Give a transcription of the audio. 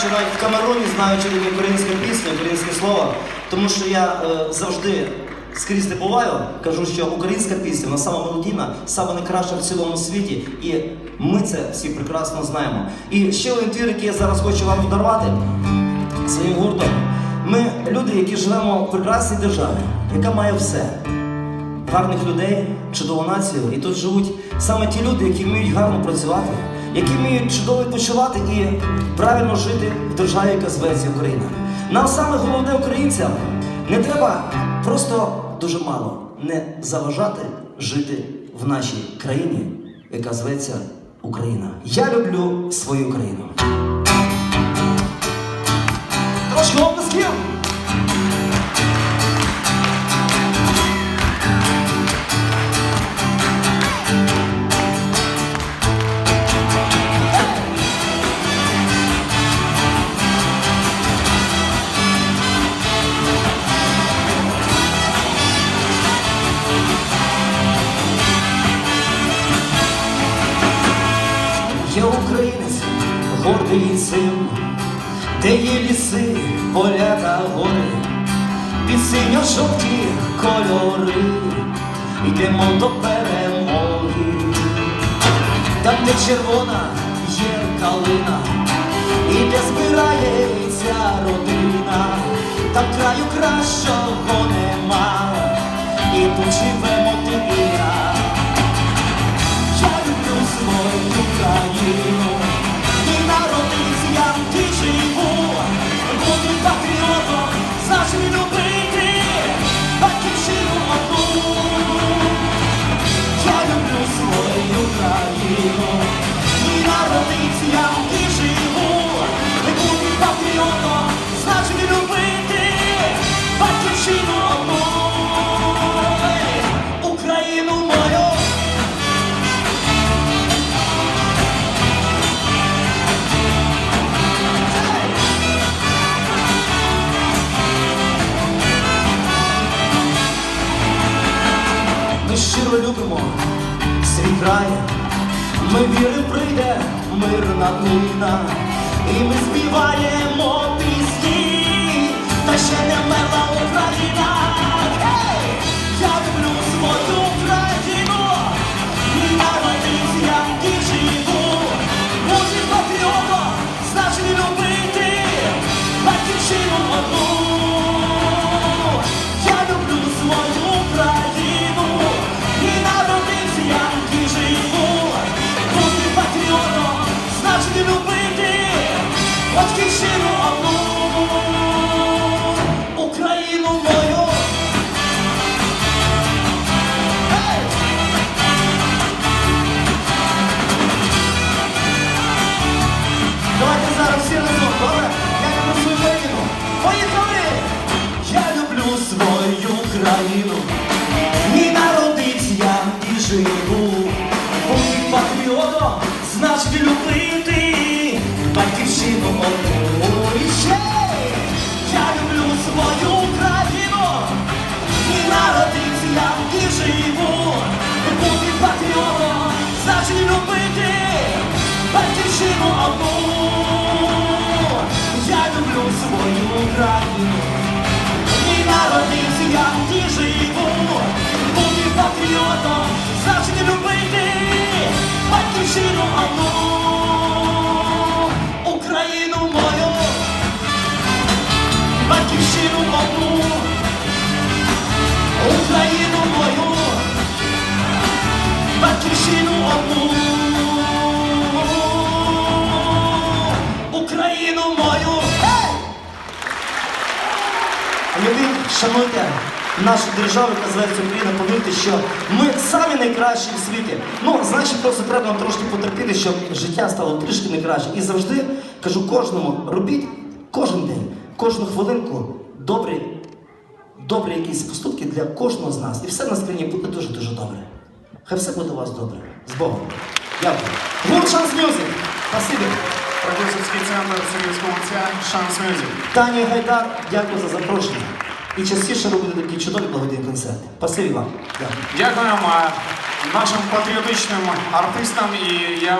що навіть в Камеруні знають, українська пісня, українське слово, тому що я е, завжди скрізь де буваю, кажу, що українська пісня вона сама мелодійна, сама найкраща в цілому світі, і ми це всі прекрасно знаємо. І ще один твір, який я зараз хочу вам подарувати своїм гуртом. Ми люди, які живемо в прекрасній державі, яка має все гарних людей, чудову націю. І тут живуть саме ті люди, які вміють гарно працювати, які вміють чудово відпочивати і правильно жити в державі, яка зветься Україна. Нам саме головне українцям не треба просто дуже мало не заважати жити в нашій країні, яка зветься Україна. Я люблю свою країну. Гордий син, де є ліси, поля та гори, під синьо-жовті кольори, йдемо до перемоги, там, де червона є калина, і де збирається родина, там краю кращого нема, і тут живемо ти і я. Я люблю свою країну любимо свій край, ми віримо, прийде мирна днина, і ми співаємо пісні, та ще не мерла Україна. Hey! Я люблю Зараз всі разом, добре? Я люблю свою країну. Я люблю свою країну. І народився я і живу. Бути патріотом, значить любити батьківщину одну. Я люблю живу. Бути патріотом, значить любити батьківщину одну. Україну мою, батьківщину одну. Україну мою, батьківщину одну. Україну мою. Любіть, шануйте нашу державу, яка зветься Україна, повірте, що ми самі найкращі в світі. Ну, значить, просто треба нам трошки потерпіти, щоб життя стало трішки не краще. І завжди кажу кожному, робіть кожен день, кожну хвилинку добрі, добрі якісь поступки для кожного з нас. І все на країні буде дуже-дуже добре. Хай все буде у вас добре. З Богом. Дякую. Гурт Шанс Мюзик. Спасибі. Продюсерський центр Сибірського митця Шанс Мюзик. Тані Гайдар, дякую за запрошення. І частіше робити такі чудові благодійні концерти. Спасибі вам. Дякую. Дякуємо нашим патріотичним артистам і я